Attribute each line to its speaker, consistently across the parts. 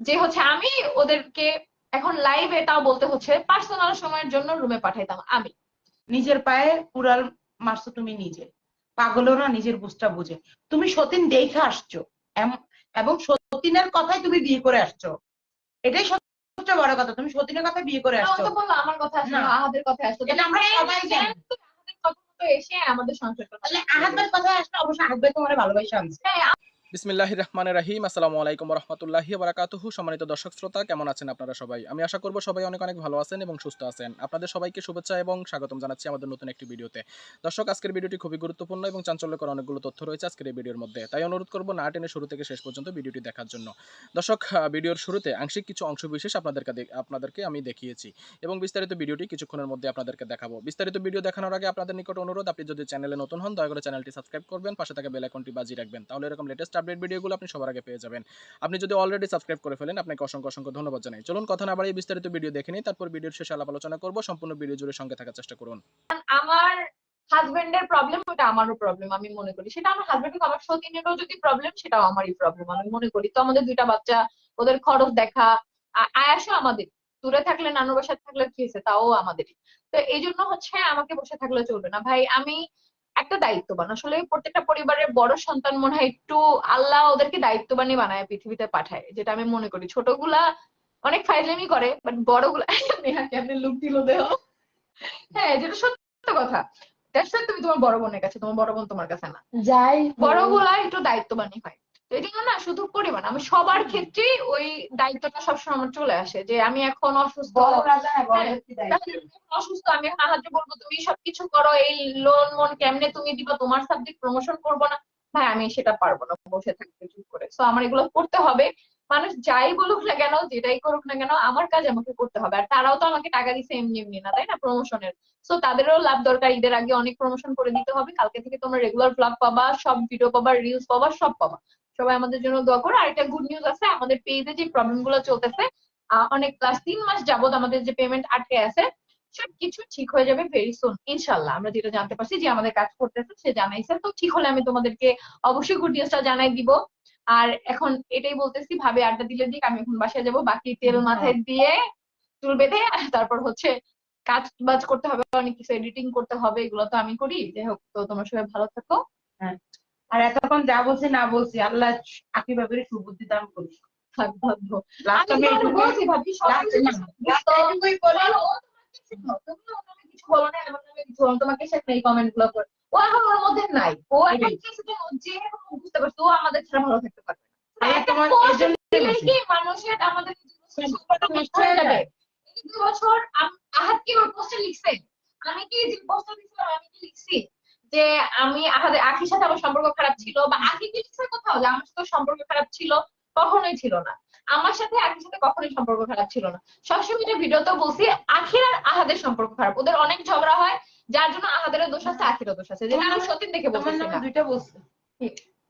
Speaker 1: যে হচ্ছে আমি ওদেরকে এখন লাইভে তাও বলতে হচ্ছে পার্সোনাল সময়ের জন্য রুমে পাঠাইতাম আমি।
Speaker 2: নিজের পায়ে কুড়াল মারছো তুমি নিজে। পাগলও না নিজের বুঝটা বুঝে। তুমি সতীন দেখে আসছো। এবং সতীনের কথাই তুমি বিয়ে করে আসছো। এটাই সবচেয়ে বড় কথা। তুমি সতীনের কথা বিয়ে করে আসছো।
Speaker 1: আমার কথা আহাদের কথা
Speaker 2: এটা আমরা সবাই জানি।
Speaker 1: আহাদের কথা এসে আমাদের সংসার করতে
Speaker 2: তাহলে আহাদের কথা আসলে অবশ্যই আহাদ ভাই তোমার ভালোবাসা আনছে।
Speaker 1: হ্যাঁ
Speaker 3: বিসমিল্লাহ রহমানের রাহিম আসসালামু আলাইকুম রহমতুল্লাহি বারাকাতুহু সম্মানিত দর্শক শ্রোতা, কেমন আছেন আপনারা সবাই? আমি আশা করব সবাই অনেক অনেক ভালো আছেন এবং সুস্থ আছেন। আপনাদের সবাইকে শুভেচ্ছা এবং স্বাগতম জানাচ্ছি আমাদের নতুন একটি ভিডিওতে। দর্শক, আজকের ভিডিওটি খুবই গুরুত্বপূর্ণ এবং চাঞ্চল্যকর অনেকগুলো তথ্য রয়েছে আজকের এই ভিডিওর মধ্যে। তাই অনুরোধ করব না টেনে শুরু থেকে শেষ পর্যন্ত ভিডিওটি দেখার জন্য। দর্শক ভিডিওর শুরুতে আংশিক কিছু অংশ বিশেষ আপনাদেরকে আপনাদেরকে আমি দেখিয়েছি এবং বিস্তারিত ভিডিওটি কিছুক্ষণের মধ্যে আপনাদেরকে দেখাবো। বিস্তারিত ভিডিও দেখানোর আগে আপনাদের নিকট অনুরোধ, আপনি যদি চ্যানেলে নতুন হন, দয়া করে চ্যানেলটি সাবস্ক্রাইব করবেন, পাশে থাকা বেল আইকনটি বাজিয়ে রাখবেন। তাহলে এরকম লেটেস্ট আপডেট ভিডিওগুলো আপনি সবার আগে পেয়ে যাবেন। আপনি যদি অলরেডি সাবস্ক্রাইব করে ফেলেন, আপনাকে অসংখ্য অসংখ্য ধন্যবাদ জানাই। চলুন কথা না বাড়িয়ে বিস্তারিত ভিডিও দেখে নিই, তারপর ভিডিওর শেষে আলাপ আলোচনা করব। সম্পূর্ণ ভিডিও জুড়ে সঙ্গে থাকার চেষ্টা করুন।
Speaker 1: আমার হাজবেন্ডের প্রবলেম ওটা আমারও প্রবলেম আমি মনে করি। সেটা আমার হাজবেন্ড আমার সতীনেরও যদি প্রবলেম সেটাও আমারই প্রবলেম আমি মনে করি। তো আমাদের দুইটা বাচ্চা, ওদের খরচ দেখা আয়াসও আমাদের। দূরে থাকলে নানু বাসায় থাকলে কি হয়েছে তাও আমাদেরই। তো এই জন্য হচ্ছে আমাকে বসে থাকলে চলবে না। ভাই, আমি একটা দায়িত্ববান। আসলে প্রত্যেকটা পরিবারের বড় সন্তান মনে হয় একটু আল্লাহ ওদেরকে দায়িত্ববানই বানায় পৃথিবীতে পাঠায় যেটা আমি মনে করি। ছোটগুলা অনেক ফাইজলামি করে বাট বড়গুলা নেহা কেমনে লুক দিল দেহ। হ্যাঁ যেটা সত্য কথা। দ্যাটস তুমি তোমার বড় বোনের কাছে তোমার বড় বোন তোমার কাছে না।
Speaker 2: যাই
Speaker 1: বড়গুলা একটু দায়িত্ববানই হয়। তো জন্য না শুধু পরিমাণ আমি সবার ক্ষেত্রেই ওই দায়িত্বটা সবসময় আমার চলে আসে যে আমি এখন অসুস্থ। হ্যাঁ, এখন অসুস্থ আমি সাহায্য করব তুমি সবকিছু করো এই লোন মন কেমনে তুমি দিবা তোমার সাবজেক্ট প্রমোশন করব না। ভাই আমি সেটা পারব না বসে থাকতে চুপ করে। তো আমার এগুলো করতে হবে। মানুষ যাই বলুক না কেন যেটাই করুক না কেন আমার কাজ আমাকে করতে হবে। আর তারাও তো আমাকে টাকা দিছে এমনি এমনি না তাই না প্রমোশনের সো তাদেরও লাভ দরকার ঈদের আগে অনেক প্রমোশন করে দিতে হবে কালকে থেকে তোমরা রেগুলার ব্লগ পাবা সব ভিডিও পাবা রিলস পাবা সব পাবা। সবাই আমাদের জন্য দোয়া করো। আর একটা গুড নিউজ আছে আমাদের পেজে যে প্রবলেমগুলো চলতেছে অনেক ক্লাস তিন মাস যাবত আমাদের যে পেমেন্ট আটকে আছে সবকিছু ঠিক হয়ে যাবে ভেরি সুন ইনশাল্লাহ। আমরা যেটা জানতে পারছি যে আমাদের কাজ করতেছে সে জানাইছে। তো ঠিক হলে আমি তোমাদেরকে অবশ্যই গুড নিউজটা জানাই দিব। আর এখন এটাই বলতেছি ভাবে আড্ডা দিলে দিক আমি এখন বাসায় যাব। বাকি তেল মাথায় দিয়ে চুল বেঁধে তারপর হচ্ছে কাজ বাজ করতে হবে অনেক কিছু এডিটিং করতে হবে এগুলো তো আমি করি। যাই হোক তো তোমরা সবাই ভালো থাকো।
Speaker 2: আর এতক্ষণ যা বলছি না বলছি আল্লাহ আকি ভাবির সুবুদ্ধি দান করি
Speaker 1: তোমাকে সে এই কমেন্টগুলো করে। ও এখন ওর মধ্যে নাই। ও যে বুঝতে পারছে, ও আমাদের ছাড়া ভালো থাকতে পারবে মানুষের আমাদের দুই বছর কি ওর পোস্টে লিখছে? আমি কি যে দিছিলাম আমি কি লিখছি? যে আমি আখির সাথে আমার সম্পর্ক খারাপ ছিল বা আখি কি লিখছে কোথাও যে আমার সাথে সম্পর্ক খারাপ ছিল কখনোই ছিল না। আমার সাথে আখির সাথে কখনোই সম্পর্ক খারাপ ছিল না। সবসময় যে ভিডিওতে বলছি আখির আর আহাদের সম্পর্ক খারাপ। ওদের অনেক ঝগড়া হয় যার জন্য আহাদেরও দোষ আছে আখিরও দোষ আছে। যেটা আমি সত্যি দেখে না
Speaker 2: দুইটা বলছে?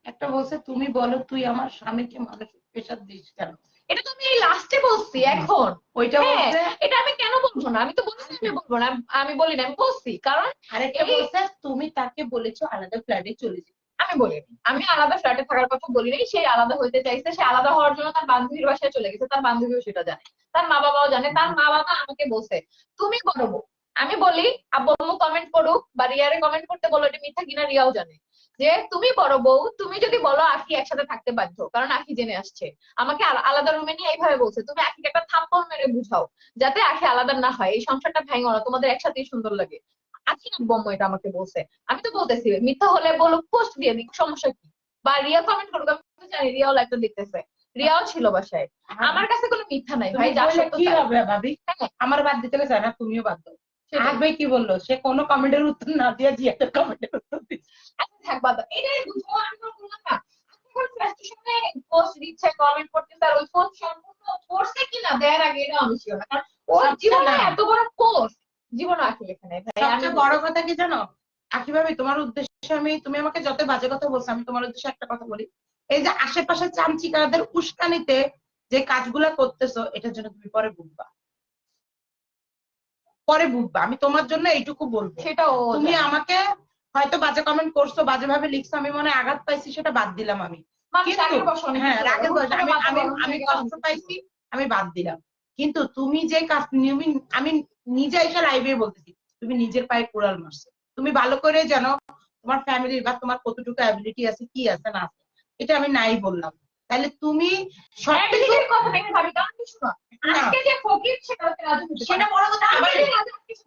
Speaker 2: একটা বলছে তুমি বলো তুই আমার স্বামীকে মানসিক প্রেশার দিস কেন?
Speaker 1: এটা তো আমি এই লাস্টে বলছি এখন।
Speaker 2: ওইটা
Speaker 1: হ্যাঁ, এটা আমি কেন বলব না? আমি তো বলছি আমি বলব না আমি বলি না আমি বলছি। কারণ
Speaker 2: আরেকটা বলছে তুমি তাকে বলেছ আলাদা ফ্ল্যাটে চলে যেতে।
Speaker 1: আমি বলিনি। আমি আলাদা ফ্ল্যাটে থাকার কথা বলিনি। সে আলাদা হইতে চাইছে সে আলাদা হওয়ার জন্য তার বান্ধবীর বাসায় চলে গেছে তার বান্ধবীও সেটা জানে। তার মা বাবাও জানে তার মা বাবা আমাকে বলছে তুমি করো বউ। আমি বলি আব্বু কমেন্ট করুক বা রিয়ারে কমেন্ট করতে বলো এটা মিথ্যা কিনা রিয়াও জানে। যে তুমি বড় বউ তুমি যদি বলো আখি একসাথে থাকতে বাধ্য কারণ আখি জেনে আসছে। আমাকে আলা- আলাদা রুমে নিয়ে এইভাবে বলছে তুমি আখিকে একটা থাপ্পড় মেরে বুঝাও যাতে আখি আলাদা না হয় এই সংসারটা ভেঙো না তোমাদের একসাথেই সুন্দর লাগে। আখি বম্ম এটা আমাকে বলছে। আমি তো বলতেছি মিথ্যা হলে বলো পোস্ট দিয়ে দিক সমস্যা কি? বা রিয়া কমেন্ট করুক আমি তো জানি রিয়াও লাইভটা দেখতেছে। রিয়াও ছিল বাসায়। আমার কাছে কোনো মিথ্যা নাই ভাই যা সত্য
Speaker 2: কি হবে ভাবি?
Speaker 1: হ্যাঁ।
Speaker 2: আমার বাদ দিতে গেছে না তুমিও বাদ দাও। আহাদ কি বলল? সে কোনো কমেন্টের উত্তর না দিয়ে জিয়াদের কমেন্টের উত্তর দিচ্ছে।
Speaker 1: আচ্ছা থাক বাদ। এটাই বুঝব আমি বললাম না। এখন ফ্রাস্ট্রেশনে পোস্ট দিচ্ছে কমেন্ট করতেছে আর ওই পোস্ট সম্পূর্ণ করছে কিনা দেয়ার আগে এটা আমি শিওর না কারণ ওর জীবনে এত বড় পোস্ট জীবনে আঁকি
Speaker 2: সবচেয়ে বড় কথা কি জানো? আকি ভাবি তোমার উদ্দেশ্যে আমি তুমি আমাকে যত বাজে কথা বলছো আমি তোমার উদ্দেশ্যে একটা কথা বলি। এই যে আশেপাশে চামচিকাদের উস্কানিতে যে কাজগুলা করতেছো এটার জন্য তুমি পরে বুঝবা। পরে বুঝবা। আমি তোমার জন্য এইটুকু বলব।
Speaker 1: সেটাও
Speaker 2: তুমি আমাকে হয়তো বাজে কমেন্ট করছ বাজে ভাবে লিখছো আমি মনে আঘাত পাইছি সেটা বাদ দিলাম আমি। হ্যাঁ আমি কষ্ট পাইছি আমি বাদ দিলাম। কিন্তু তুমি যে কাজ আমি নিজে এসে লাইভে বলতেছি তুমি নিজের পায়ে কুড়াল মারছো। তুমি ভালো করে জানো তোমার ফ্যামিলির বা তোমার কতটুকু অ্যাবিলিটি আছে কি আছে না আছে। এটা আমি নাই বললাম। তাহলে তুমি সবকিছু
Speaker 1: একদিনের কথা দেখে ভাবি তেমন কিছু না
Speaker 2: না,
Speaker 1: আজকে যে ফকির সেটা হচ্ছে রাজু হতে
Speaker 2: সেটা
Speaker 1: পারে।
Speaker 2: বড় কথা
Speaker 1: আজকে
Speaker 2: আবার
Speaker 1: যে রাজু কিছু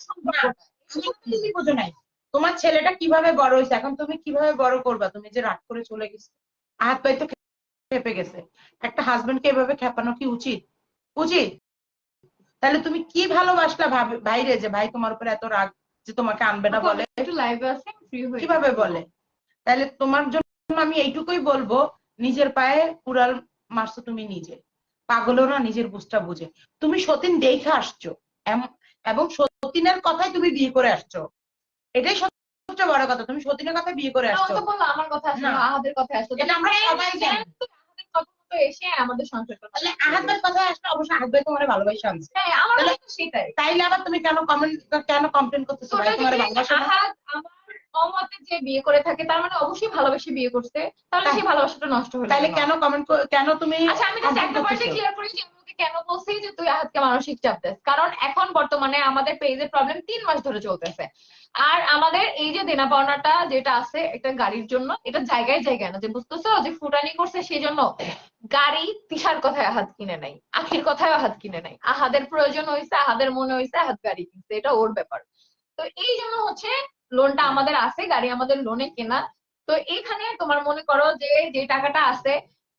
Speaker 1: সম্পর্কটা।
Speaker 2: আমি কিছুই বোঝো নাই। তোমার ছেলেটা কীভাবে বড় হয়েছে? এখন তুমি কীভাবে বড় করবা? তুমি যে রাগ করে চলে গেছো। হাত পাই তো খেপে গেছে। একটা হাজবেন্ড কে এভাবে খেপানো কি উচিত? উচিত? তাহলে তুমি কি ভালোবাসলা ভাবে- ভাইরে যে ভাই তোমার উপরে এত রাগ যে তোমাকে আনবে না বলে?
Speaker 1: হয়ে
Speaker 2: কীভাবে বলে? তাহলে তোমার জন্য আমি এইটুকুই বলব নিজের পায়ে কুড়াল মারছো তুমি নিজে। পাগলও না নিজের বুঝটা বুঝে। তুমি সতীন দেখে আসছো। এবং সতীনের কথাই তুমি বিয়ে করে আসছো। এটাই সবচেয়ে বড় কথা। তুমি সতীনের কথা বিয়ে করে আসছো।
Speaker 1: আমার কথা আহাদের কথা আসলো।
Speaker 2: এটা আমরা সবাই জানি।
Speaker 1: এসে আমাদের সংসারটা
Speaker 2: তাহলে আহাদের কথা আসলে অবশ্যই আহাদ তোমার ভালোবাসা আনছে
Speaker 1: হ্যাঁ আমার সেটাই।
Speaker 2: তাইলে আবার তুমি কেন কমেন্ট কেন কমপ্লেন করতেছো? তোমার ভালোবাসা না?
Speaker 1: আমার অমতে যে বিয়ে করে থাকে তার মানে অবশ্যই ভালোবেসে বিয়ে করছে তাহলে সেই ভালোবাসাটা নষ্ট হলো
Speaker 2: তাইলে
Speaker 1: কেন?
Speaker 2: কমেন্ট কেন তুমি
Speaker 1: আচ্ছা আমি
Speaker 2: comment
Speaker 1: একটা পয়েন্টে? ক্লিয়ার করি যে আমি ওকে কেন বলছি যে তুই আহাতকে মানসিক চাপ দিস কারণ এখন বর্তমানে আমাদের পেজের প্রবলেম তিন মাস ধরে চলতেছে। আর আমাদের এই যে দেনা পাওনাটা যেটা আছে একটা গাড়ির জন্য এটা জায়গায় জায়গায় না যে বুঝতেছো যে ফুটানি করছে সেই জন্য গাড়ি তিশার কথায় আহাত কিনে নাই আখির কথায় আহাত কিনে নাই। আহাদের প্রয়োজন হয়েছে আহাদের মনে হয়েছে আহাত গাড়ি কিনছে এটা ওর ব্যাপার। তো এই জন্য হচ্ছে লোনটা আমাদের আছে, গাড়ি আমাদের লোনে কেনা। তো এইখানে তোমার মনে করো যে যে টাকাটা আছে,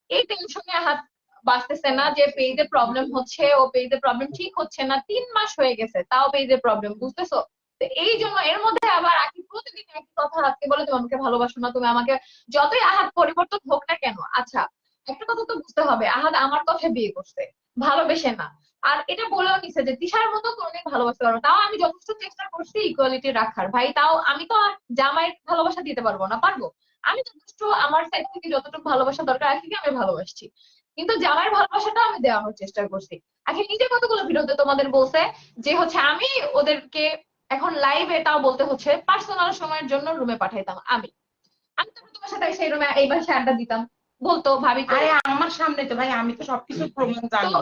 Speaker 1: এই টেনশনে হাত বাঁচতেছে না যে পেজে প্রবলেম হচ্ছে, ও পেজে প্রবলেম ঠিক হচ্ছে না, তিন মাস হয়ে গেছে, তাও পেজে প্রবলেম বুঝতেছো? এই জন্য এর মধ্যে আবার আকি প্রতিদিন একই কথা হাতকে বলে, তুমি আমাকে ভালোবাসো না, তুমি আমাকে যতই আহাত পরিবর্তন হোক না কেন। আচ্ছা একটা কথা তো বুঝতে হবে, আহাত আমার কথা বিয়ে করছে, ভালোবেসে না। আর এটা বলেও নিছে যে তিশার মতো কোনদিন ভালোবাসতে পারব তাও আমি যথেষ্ট চেষ্টা করছি ইকুয়ালিটি রাখার ভাই, তাও আমি তো আর জামাইয়ের ভালোবাসা দিতে পারব না, পারব? আমি যথেষ্ট আমার সাইড থেকে যতটুকু ভালোবাসা দরকার, আখিকে আমি ভালোবাসছি। কিন্তু জামাইয়ের ভালোবাসাটা আমি দেওয়ানোর চেষ্টা করছি। আখি নিজে কতগুলো ভিডিওতে তোমাদের বলছে যে হচ্ছে আমি ওদেরকে এখন লাইভে তাও বলতে হচ্ছে পার্সোনাল সময়ের জন্য রুমে পাঠাইতাম, আমি। আমি তো তোমার সাথে সেই রুমে এই বাসে আড্ডা দিতাম। বলতো ভাবি
Speaker 2: আরে আমার সামনে তো ভাই আমি তো সবকিছু প্রমাণ জানি।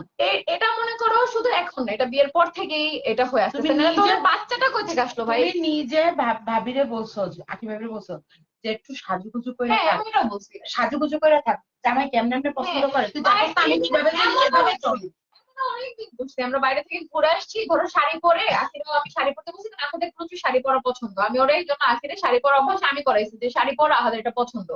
Speaker 1: এটা মনে করো শুধু এখন না এটা বিয়ের পর থেকেই এটা হয়ে আসছে।
Speaker 2: তুমি
Speaker 1: তোমার বাচ্চাটা কই থেকে আসলো ভাই?
Speaker 2: তুমি নিজে ভাব- ভাবিরে বলছো আকি ভাবিরে বলছো যে একটু সাজুগুজু করে
Speaker 1: হ্যাঁ
Speaker 2: থাক। সাজুগুজু করে থাক। জামাই কেমন কেমনে পছন্দ করে। তুই
Speaker 1: ভাই,
Speaker 2: আমি কীভাবে
Speaker 1: এমন
Speaker 2: চলি
Speaker 1: অনেকদিন করছি আমরা বাইরে থেকে ঘুরে আসছি ধরো শাড়ি পরে আখিরাও আমি শাড়ি পরতে বলছি কারণ আমাদের প্রচুর শাড়ি পরা পছন্দ। আমি ওরা এই জন্য আখিরে শাড়ি পরা অভ্যাস আমি করাইছি যে শাড়ি পরা আমাদের এটা পছন্দ।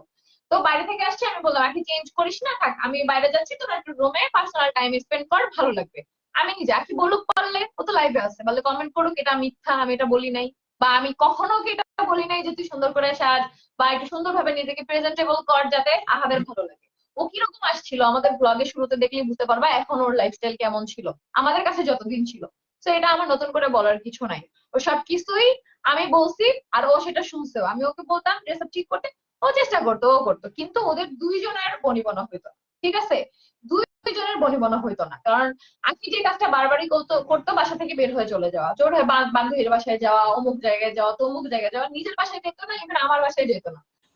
Speaker 1: তো বাইরে থেকে আসছি, আমি বললাম আখি চেঞ্জ করিস না, থাক, আমি বাইরে যাচ্ছি, তোরা একটু রুমে পার্সোনাল টাইম স্পেন্ড কর, ভালো লাগবে। আমি নিজে আখি বলুক পারলে ও তো লাইভে আসছে বলে কমেন্ট করুক, এটা মিথ্যা, আমি এটা বলি নাই। বা আমি কখনো কি এটা বলি নাই যে, তুই সুন্দর করে সাজ বা একটু সুন্দর ভাবে নিজেকে প্রেজেন্টেবল কর যাতে আহাদের ভালো লাগে। ও কীরকম আসছিল, আমাদের ব্লগের শুরুতে দেখলে বুঝতে পারবা, এখন ওর লাইফস্টাইল কেমন ছিল, আমাদের কাছে যতদিন ছিল। তো এটা আমার নতুন করে বলার কিছু নাই। ও সব কিছুই আমি বলছি, আর ও সেটা শুনছেও। আমি ওকে বলতাম সব ঠিক করতে? ও চেষ্টা করতো, ও করতো। কিন্তু ওদের দুইজনের বনিবনা হইতো। ঠিক আছে? দুইজনের বনিবনা হইতো না। কারণ আমি যে কাজটা বারবারই করতো করতো, বাসা থেকে বের হয়ে চলে যাওয়া। জোর হয়ে বান্ধবীর বাসায় যাওয়া, অমুক জায়গায় যাওয়া, তমুক জায়গায় যাওয়া, নিজের বাসায় যেত না এখানে আমার বাসায় যেত না।